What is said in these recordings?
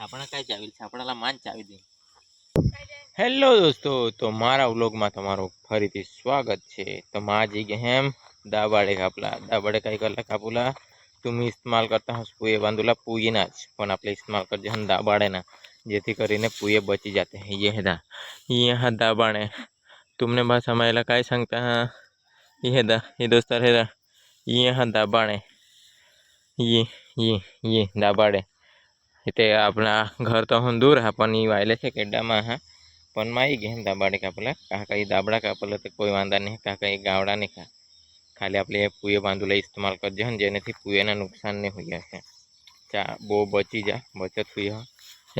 hello दोस्तों तो છાપણાલા માન में तमारो હેલો स्वागत छे तो વ્લોગમાં તમારું ફરીથી સ્વાગત છે તો માજી ગેમ દાબાડે કાપલા इस्तेमाल करता हो पुए बांधुला पुए नाच पण आपले इस्तेमाल कर जहन दाबाड़े ना जेथी करीने पुए बची जाते हैं ये है दा यह दाबाड़े तुमने बस हमारे काय हां ये है दा ये दोस्तर है यह दाबाड़े ये ये ये दाबाड़े તે આપણા ઘર તો દૂર હા પણ એ વાયલે છે કેડામાં હા પણ માં આવી ગયા દાબાડે કાપલા કાકા એ દાબડા કાપલા તો કોઈ વાંધા નહીં કાકા એ ગાવડા નહીં ખા ખાલી આપણે એ પૂએ બાંધુલા ઇસ્તેમાલ કરજે ને જેનાથી પૂએના નુકસાન નહીં હોય છે ચા બહુ બચી જા બચત થઈ હા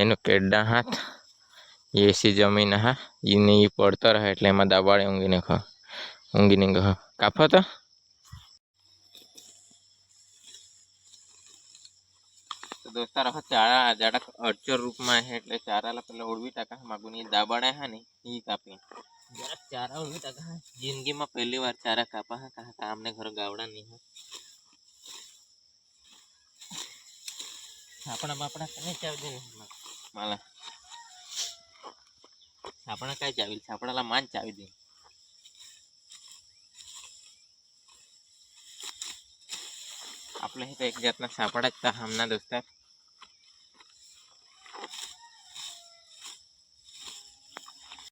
એનો કેડા હાથ એસી જમીન હા એને એ પડતર હા એટલે એમાં દાબાડે ઊંઘીને ખા ઊંઘીને કાફો તો दो तरफा चारा जाडा अचर रूप में है એટલે ચારાલા પેલે ઓળવી તાકા માંગુની દાબણે હની ઈ કાપી જરા ચારા ઓળવી તાકા જિંદગીમાં પહેલી વાર ચારા કાપા કા કામને ઘર گاવડા ની હા આપણા માપણા કે ન કે ચાવી દેને માળા આપણા કાય ચાવીલ છાપડાલા માન ચાવી દે આપલે હી એક જતના સાપડાક તા હમણા દોસ્તાર